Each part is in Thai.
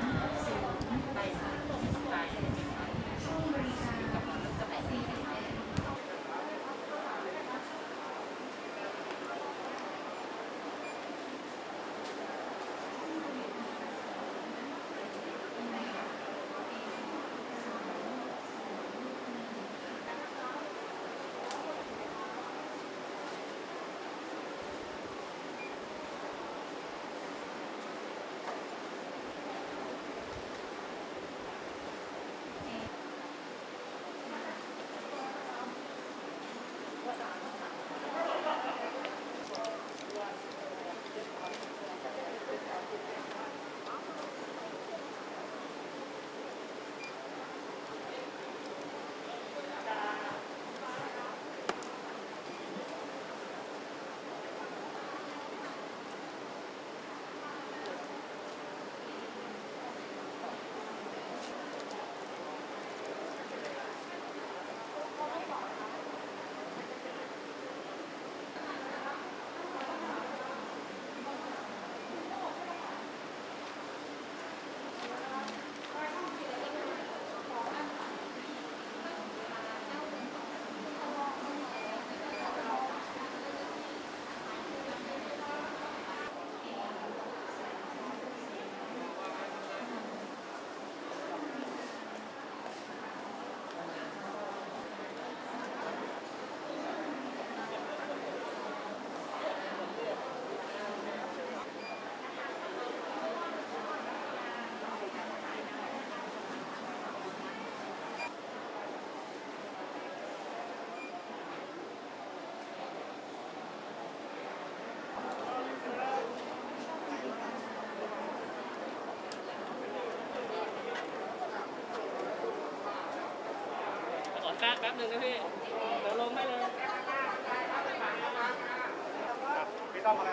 四、五、六、七、八。 แป๊บแป๊บหนึ่งนะพี่ เดี๋ยวลงได้เลย พี่ต้องอะไร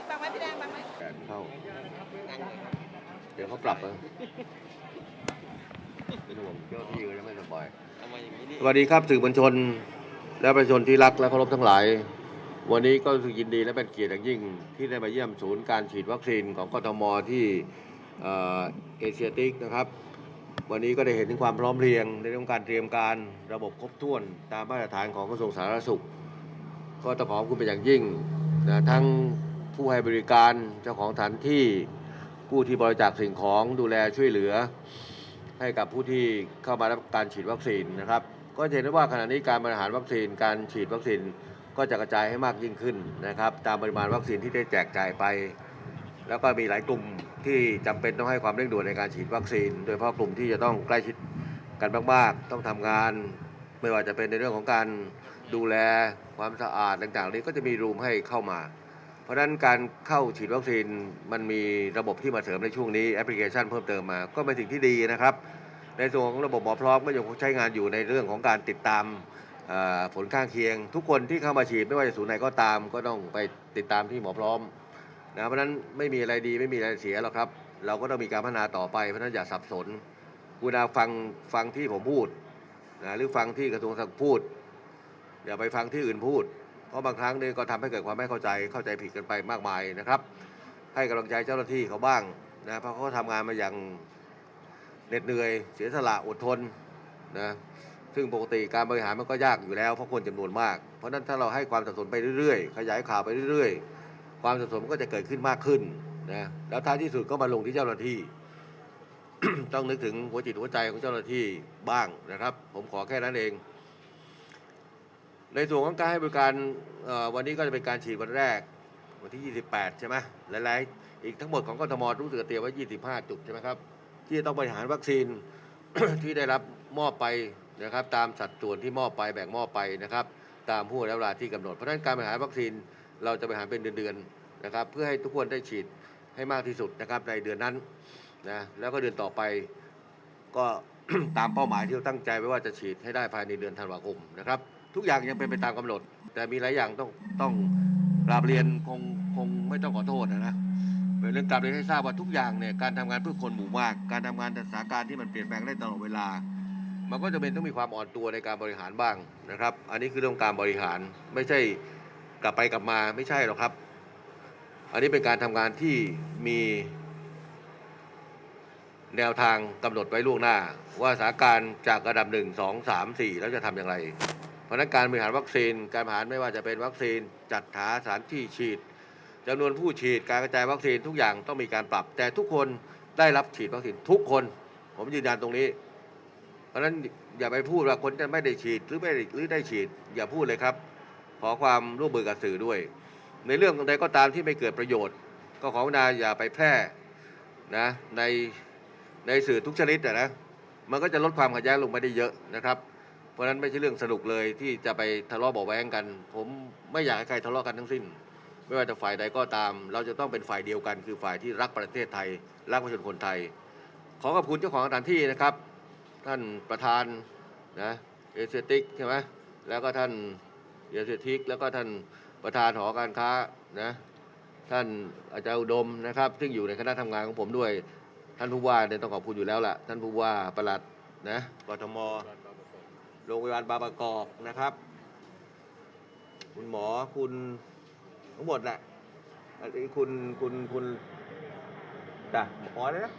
มฟังไหมพี่แดงฟังไหมแปดเข้าเดี๋ยวเขาปรับนะเป็นห่วงเจ้าที่ก็จะไม่สบายสวัสดีครับสื่อมวลชน และประชาชนที่รักและเคารพทั้งหลาย วันนี้ก็รู้สึกยินดีและเป็นเกียรติอย่างยิ่ง ที่ได้มาเยี่ยมศูนย์การฉีดวัคซีนของกทมที่เอ่อเอเชียติกนะครับ วันนี้ก็ได้เห็นถึงความพร้อมเพรียงในเรื่องการเตรียมการระบบครบถ้วนตามมาตรฐานของกระทรวงสาธารณสุข ก็ต้องขอบคุณเป็นอย่างยิ่งนะทั้ง ผู้ให้บริการเจ้าของสถานที่ผู้ที่บริจาคสิ่งของดูแลช่วยเหลือ ให้กับผู้ที่เข้ามารับการฉีดวัคซีนนะครับ ก็เห็นได้ว่าขณะนี้การบริหารวัคซีนการฉีดวัคซีนก็จะกระจายให้มากยิ่งขึ้นนะครับ ตามปริมาณวัคซีนที่ได้แจกจ่ายไป แล้วก็มีหลายกลุ่มที่จำเป็นต้องให้ความเร่งด่วนในการฉีดวัคซีน โดยเฉพาะกลุ่มที่จะต้องใกล้ชิดกันมากๆต้องทำงาน ไม่ว่าจะเป็นในเรื่องของการดูแลความสะอาดต่างๆนี้ก็จะมีรูมให้เข้ามา เพราะฉะนั้นการเข้าฉีดวัคซีนมันมีระบบที่มาเสริมในช่วงนี้แอปพลิเคชันเพิ่มเติมมาก็เป็นสิ่งที่ดีนะครับ ในส่วนของระบบหมอพร้อมก็ยังใช้งานอยู่ในเรื่องของการติดตามผลข้างเคียง ทุกคนที่เข้ามาฉีดไม่ว่าจะศูนย์ไหนก็ตาม ก็ต้องไปติดตามที่หมอพร้อมนะเพราะนั้นไม่มีอะไรดีไม่มีอะไรเสียหรอกครับ เราก็ต้องมีการพัฒนาต่อไปเพราะนั้นอย่าสับสนคุณาฟังฟังที่ผมพูดนะหรือฟังที่กระทรวงสาธารณสุขพูด อย่าไปฟังที่อื่นพูด ราะบางครั้งเนี่ยก็ทำให้เกิดความไม่เข้าใจเข้าใจผิดกันไปมากมายนะครับ ให้กำลังใจเจ้าหน้าที่เขาบ้างนะเพราะเขาทำงานมาอย่างเหน็ดเหนื่อย เสียสละอดทนนะซึ่งปกติการบริหารมันก็ยากอยู่แล้วเพราะคนจำนวนมาก เพราะนั้นถ้าเราให้ความสับสนไปเรื่อยๆ ขยายข่าวไปเรื่อยๆ ความสับสนก็จะเกิดขึ้นมากขึ้นนะแล้วท้ายที่สุดก็มาลงที่เจ้าหน้าที่ ต้องนึกถึงหัวจิตหัวใจของเจ้าหน้าที่บ้างนะครับ ผมขอแค่นั้นเอง ในส่วนของการให้บริการวันนี้ก็จะเป็นการฉีดวันแรก วันที่ 28 ใช่ไหมหลายๆ อีกทั้งหมดของกทมรู้สึกเตรียมไว้ 25 จุดใช่ไหมครับ ที่จะต้องบริหารวัคซีนที่ได้รับมอบไปนะครับตามสัดส่วนที่มอบไปแบ่งมอบไปนะครับ ตามผู้รับเวลาที่กำหนดเพราะฉะนั้นการบริหารวัคซีนเราจะบริหารเป็นเดือนๆนะครับ เพื่อให้ทุกคนได้ฉีดให้มากที่สุดนะครับในเดือนนั้นนะแล้วก็เดือนต่อไปก็ตามเป้าหมายที่เราตั้งใจไว้ว่าจะฉีดให้ได้ภายในเดือนธันวาคมนะครับ ทุกอย่างยังเป็นไปตามกำหนด แต่มีหลายอย่างต้องต้องกราบเรียนคงคงไม่ต้องขอโทษนะนะเป็นเรื่องกลับเรียนให้ทราบว่าทุกอย่างเนี่ยการทำงานเพื่อคนหมู่มาก การทำงานในสถานการณ์ที่มันเปลี่ยนแปลงได้ตลอดเวลา มันก็จะเป็นต้องมีความอ่อนตัวในการบริหารบ้างนะครับ อันนี้คือเรื่องการบริหารไม่ใช่กลับไปกลับมาไม่ใช่หรอกครับ อันนี้เป็นการทำงานที่มีแนวทางกำหนดไว้ล่วงหน้า ว่าสถานการณ์จากระดับหนึ่งสองสามสี่แล้วจะทำอย่างไร เพราะนั้นการบริหารวัคซีน การบริหารไม่ว่าจะเป็นวัคซีน จัดหาสถานที่ฉีดจำนวนผู้ฉีดการกระจายวัคซีนทุกอย่างต้องมีการปรับ แต่ทุกคนได้รับฉีดวัคซีนทุกคน ผมยืนยันตรงนี้ เพราะฉะนั้นอย่าไปพูดว่าคนจะไม่ได้ฉีดหรือไม่หรือได้ฉีด อย่าพูดเลยครับ ขอความร่วมมือกับสื่อด้วย ในเรื่องใดก็ตามที่ไม่เกิดประโยชน์ ก็ขอวนาอย่าไปแพร่นะในในสื่อทุกชนิดนะมันก็จะลดความขัดแย้งลงไปได้เยอะนะครับ เพราะนั้นไม่ใช่เรื่องสนุกเลยที่จะไปทะเลาะเบาแว้งกัน ผมไม่อยากให้ใครทะเลาะกันทั้งสิ้น ไม่ว่าจะฝ่ายใดก็ตาม เราจะต้องเป็นฝ่ายเดียวกัน คือฝ่ายที่รักประเทศไทย รักประชาชนคนไทย ขอขอบคุณเจ้าของสถานที่นะครับ ท่านประธานนะเอเซติกใช่ไหมแล้วก็ท่านเอเซติกแล้วก็ท่านประธานหอการค้านะท่านอาจารย์อุดมนะครับ ซึ่งอยู่ในคณะทำงานของผมด้วย ท่านผู้ว่าเนี่ยต้องขอบคุณอยู่แล้วล่ะ ท่านผู้ว่าประหลัดนะกทม โรงพยาบาลบางประกอบนะครับ คุณหมอคุณทั้งหมดแหละอันนี้คุณคุณคุณจ้ะหมอเลยนะ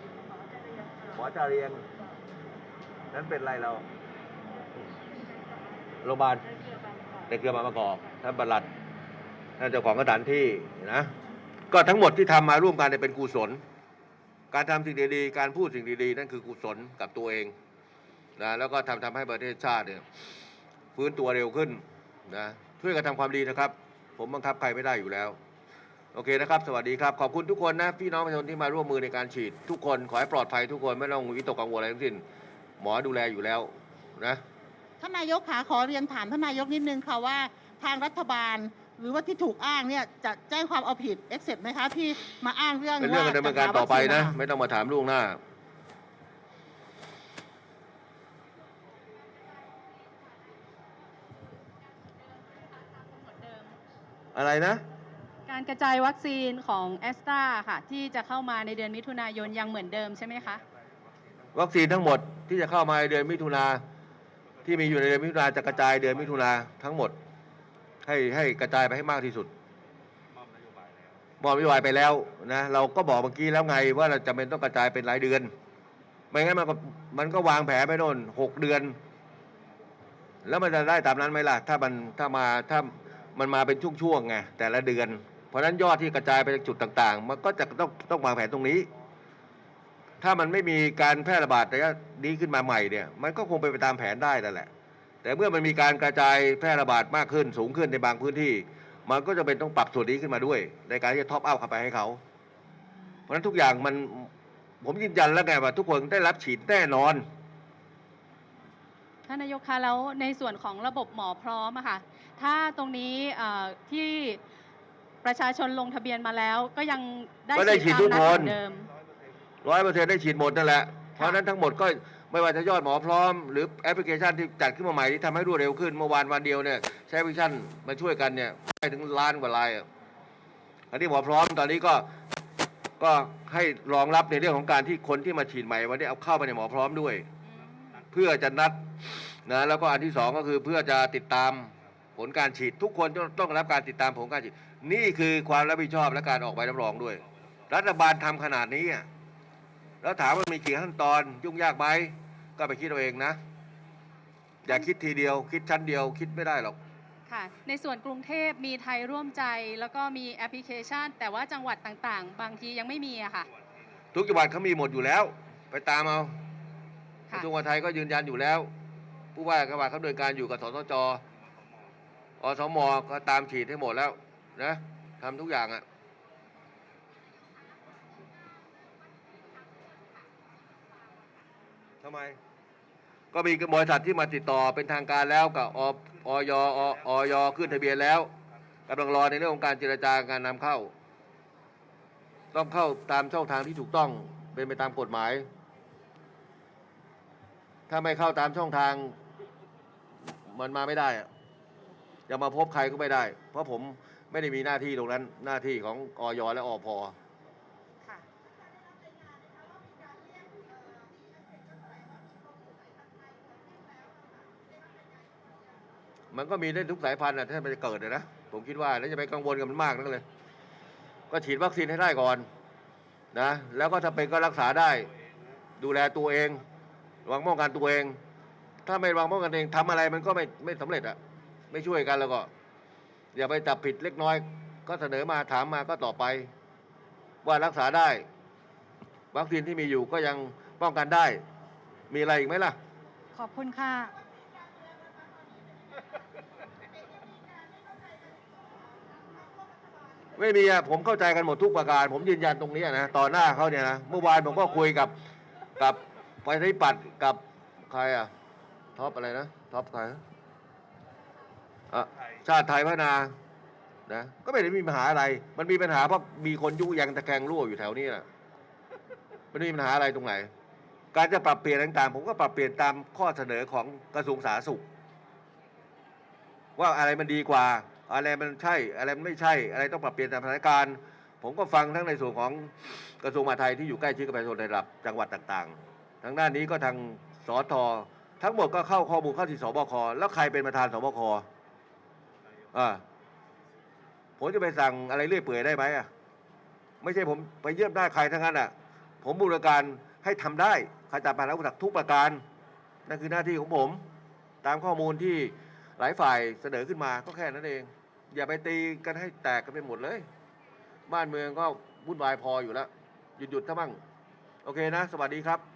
หมอจาเรียง นั้นเป็นไรเรา โรงพยาบาลในเครือมาประกอบท่านบรรลัดท่านเจ้าของสถานที่นะ ก็ทั้งหมดที่ทำมาร่วมกันเนี่ยเป็นกุศล การทำสิ่งดีๆ การพูดสิ่งดีๆ นั่นคือกุศลกับตัวเอง นะแล้วก็ทำทำให้ประเทศชาติเนี่ยฟื้นตัวเร็วขึ้นนะช่วยกันทำความดีนะครับ ผมบังคับใครไม่ได้อยู่แล้ว โอเคนะครับ สวัสดีครับ ขอบคุณทุกคนนะพี่น้องประชาชนที่มาร่วมมือในการฉีด ทุกคนขอให้ปลอดภัยทุกคนไม่ต้องวิตกกังวลอะไรทั้งสิ้น หมอดูแลอยู่แล้วนะท่านนายกขาขอเรียนถามท่านนายกนิดนึงค่ะว่าทางรัฐบาลหรือว่าที่ถูกอ้างเนี่ยจะแจ้งความเอาผิดเอ็กเซปไหมคะที่มาอ้างเรื่องเป็นเรื่องว่าการดำเนินการต่อไปนะจัดหาวัคซีไม่ต้องมาถามล่วงหน้า อะไรนะ การกระจายวัคซีนของแอสตราค่ะ ที่จะเข้ามาในเดือนมิถุนายนยังเหมือนเดิมใช่ไหมคะ วัคซีนทั้งหมดที่จะเข้ามาในเดือนมิถุนาที่มีอยู่ในเดือนมิถุนาจะกระจายเดือนมิถุนาทั้งหมด ให้ให้กระจายไปให้มากที่สุดมอบนโยบายไปแล้วนะเราก็บอกเมื่อกี้แล้วไงว่าเราจำเป็นต้องกระจายเป็นรายเดือน ไม่งั้นมันก็มันก็วางแผนไปโน่นหกเดือน แล้วมันจะได้ตามนั้นไหมล่ะ ถ้ามันถ้ามาถ้า มันมาเป็นช่วงๆไงแต่ละเดือน เพราะฉะนั้นยอดที่กระจายไปจากจุดต่างๆ มันก็จะต้องต้องวางแผนตรงนี้ ถ้ามันไม่มีการแพร่ระบาดระยะนี้ขึ้นมาใหม่เนี่ย มันก็คงไปไปตามแผนได้นั่นแหละ แต่เมื่อมันมีการกระจายแพร่ระบาดมากขึ้นสูงขึ้นในบางพื้นที่ มันก็จะเป็นต้องปรับส่วนนี้ขึ้นมาด้วย ในการที่จะท็อปอัพเข้าไปให้เขา เพราะฉะนั้นทุกอย่างมันผมยืนยันแล้วไงว่าทุกคนได้รับฉีดแน่นอน ท่านนายกคะแล้วในส่วนของระบบหมอพร้อมอะค่ะถ้าตรงนี้เอ่อที่ประชาชนลงทะเบียนมาแล้ว ก็ยังได้ก็ได้ฉีดตามทุกนัดคเหนมือนเดิมร้อยเปอร์เซ็นต์ได้ฉีดหมดนั่นแหละ เพราะฉะนั้นทั้งหมดก็ไม่ว่าจะยอดหมอพร้อม หรือแอปพลิเคชันที่จัดขึ้นมาใหม่ที่ทำให้รวดเร็วขึ้นเมื่อวานวันเดียวเนี่ยใช้แอปพลิเคชันมาช่วยกันเนี่ยไปถึงล้านกว่าลายอะอันนี้หมอพร้อมตอนนี้ก็ก็ให้รองรับในเรื่องของการที่คนที่มาฉีดใหม่วันนี้เอาเข้าไปในหมอพร้อมด้วย เพื่อจะนัด นะแล้วก็อันที่สองก็คือเพื่อจะติดตามผลการฉีดทุกคนต้องต้องรับการติดตามผลการฉีด นี่คือความรับผิดชอบและการออกใบรับรองด้วย รัฐบาลทำขนาดนี้อะแล้วถามว่ามีกี่ขั้นตอนยุ่งยากไหมก็ไปคิดเอาเองนะ อย่าคิดทีเดียว คิดชั้นเดียว คิดไม่ได้หรอกค่ะในส่วนกรุงเทพมีไทยร่วมใจแล้วก็มีแอปพลิเคชัน แต่ว่าจังหวัดต่างๆ บางทียังไม่มีอะค่ะ ทุกจังหวัดเขามีหมดอยู่แล้ว ไปตามเอากค่ะระทรวงมหาดไทยก็ยืนยันอยู่แล้ว ผู้ว่าจังหวัดเขาดำเนินการอยู่กับสสจอสมก็ตามฉีดให้หมดแล้วนะทำทุกอย่างอะทำไม ก็มีบริษัทที่มาติดต่อเป็นทางการแล้วกับอออยออยขึ้นทะเบียนแล้วกำลังรอในเรื่องของการเจรจาการนำเข้า ต้องเข้าตามช่องทางที่ถูกต้องเป็นไปตามกฎหมาย ถ้าไม่เข้าตามช่องทาง มันมาไม่ได้อะจะมาพบใครก็ไม่ได้ เพราะผมไม่ได้มีหน้าที่ตรงนั้น หน้าที่ของออยและอพค่ะมันก็มีได้ทุกสายพันธุ์นะถ้ามันจะเกิดอะนะผมคิดว่าแล้วจะไปกังวลกับมันมากนักเลย ก็ฉีดวัคซีนให้ได้ก่อนนะแล้วก็ถ้าเป็นก็รักษาได้ ดูแลตัวเองระวังป้องกันตัวเอง ถ้าไม่ระวังป้องกันเองทำอะไรมันก็ไม่ไม่สำเร็จอะไม่ช่วยกันแล้วก็ อย่าไปจับผิดเล็กน้อย ก็เสนอมาถามมาก็ต่อไป ว่ารักษาได้ วัคซีนที่มีอยู่ก็ยังป้องกันได้ มีอะไรอีกไหมล่ะ ขอบคุณค่ะ ไม่มีอะผมเข้าใจกันหมดทุกประการ ผมยืนยันตรงนี้นะต่อหน้าเขาเนี่ยนะเมื่อวานผมก็คุยกับกับไปฏิปัตย์กับใครอะ ท็อปอะไรนะท็อปใครนะอะชาติไทยพัฒนานะก็ไม่ได้มีปัญหาอะไร มันมีปัญหาเพราะมีคนยุยังตะแคงรั่วอยู่แถวนี้น่ะมันมีปัญหาอะไรตรงไหน การจะปรับเปลี่ยนต่างๆ ผมก็ปรับเปลี่ยนตามข้อเสนอของกระทรวงสาธารณสุข ว่าอะไรมันดีกว่า อะไรมันใช่ อะไรมันไม่ใช่ อะไรต้องปรับเปลี่ยนตามสถานการณ์ ผมก็ฟังทั้งในส่วนของกระทรวงมหาดไทยที่อยู่ใกล้ชิดกับประชาชนในระดับจังหวัดต่างๆทางด้านนี้ก็ทางสอทอ ทั้งหมดก็เข้าข้อมูลเข้าที่สบคแล้วใครเป็นประธานสบคอ่าผมจะไปสั่งอะไรเรื่อยเปื่อยได้ไหมอะไม่ใช่ผมไปเยี่ยมได้ใครทั้งนั้นอะ ผมบูรการให้ทำได้ขจัดปัญหาอุปสรรคทุกประการนั่นคือหน้าที่ของผม ตามข้อมูลที่หลายฝ่ายเสนอขึ้นมาก็แค่นั้นเอง อย่าไปตีกันให้แตกกันไปหมดเลย บ้านเมืองก็วุ่นวายพออยู่แล้ว หยุดหยุดๆถ้ามั่งโอเคนะ สวัสดีครับ